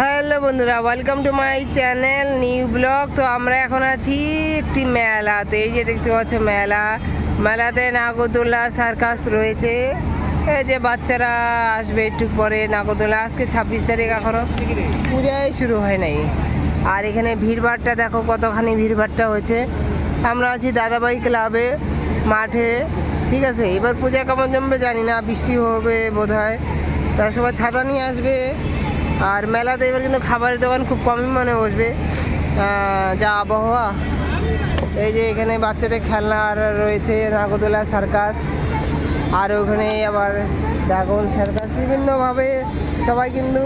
Hello বন্ধুরা welcome to my channel new vlog তো আমরা এখন আছি একটি মেলাতে, এই যে দেখতে পাচ্ছ মেলা। মেলাতে নাগরদোল্লা সার্কাস রয়েছে। এই যে বাচ্চারা আসবে একটু পরে নাগরদোল্লা আজকে ছাব্বিশ তারিখ এখনও পূজাই শুরু হয় নাই। আর এখানে ভিড়ভাড়টা দেখো কতখানি ভিড়ভাড়টা হয়েছে। আমরা আছি দাদাবাই ক্লাবে, মাঠে, ঠিক আছে? এবার পূজা কেমন জমবে জানি না, বৃষ্টি হবে বোধ হয় তা সবাই ছাতা নিয়ে আসবে। আর মেলাতে এবার কিন্তু খাবারের দোকান খুব কমই মনে বসবে। যা আবহাওয়া। এই যে এখানে বাচ্চাদের খেলনা আর রয়েছে নাগরদোলা সার্কাস আর ওখানে আবার ড্রাগন সার্কাস বিভিন্নভাবে সবাই কিন্তু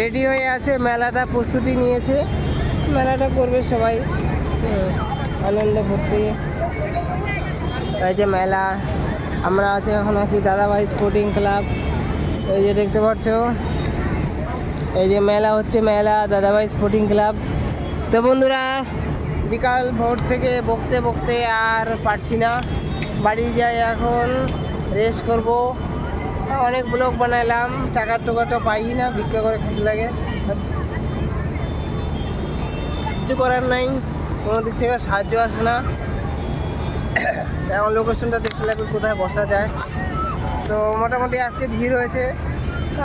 রেডি হয়ে আছে। মেলাটা প্রস্তুতি নিয়েছে। মেলাটা করবে সবাই। আনন্দ ফুর্তি এই যে মেলা। আমরা আছি, এখন আছি দাদাভাই স্পোর্টিং ক্লাব এই যে দেখতে পাচ্ছ। এই যে মেলা হচ্ছে, মেলা দাদাভাই স্পোর্টিং ক্লাব তো বন্ধুরা, বিকাল ভোর থেকে বকতে বকতে আর পারছি না। বাড়ি যাই এখন রেস্ট করব। অনেক ব্লগ বানাইলাম টাকা টোকাটা পাই না, ভিক্ষা করে খেতে লাগে। কিছু করার নাই, কোনো দিক থেকে সাহায্য আসে না। এখন লোকেশনটা দেখতে লাগবে, কোথায় বসা যায়। তো মোটামুটি আজকে ভিড় হয়েছে।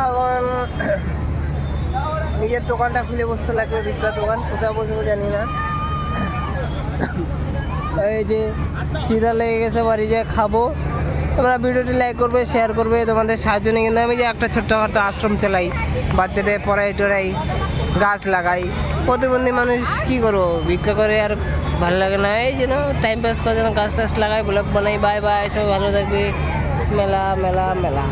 এখন নিজের দোকানটা খুলে বসতে লাগবে ভিক্ষার দোকান, কোথায় বসবো জানি না। এই যে খিদা লেগে গেছে, বাড়ি যেয়ে খাব। তোমরা ভিডিওটি লাইক করবে শেয়ার করবে, তোমাদের সাহায্য নিয়ে। কিন্তু আমি যে একটা ছোট্টখাটো আশ্রম চালাই, বাচ্চাদের পড়াই টড়াই গাছ লাগাই। প্রতিবন্ধী মানুষ কি করব? ভিক্ষা করে আর ভালো লাগে না। এই যেন টাইম পাস করে যেন গাছ টাছ লাগাই ব্লগ বানাই। বাই বাই সব ভালো থাকবে। মেলা মেলা মেলা।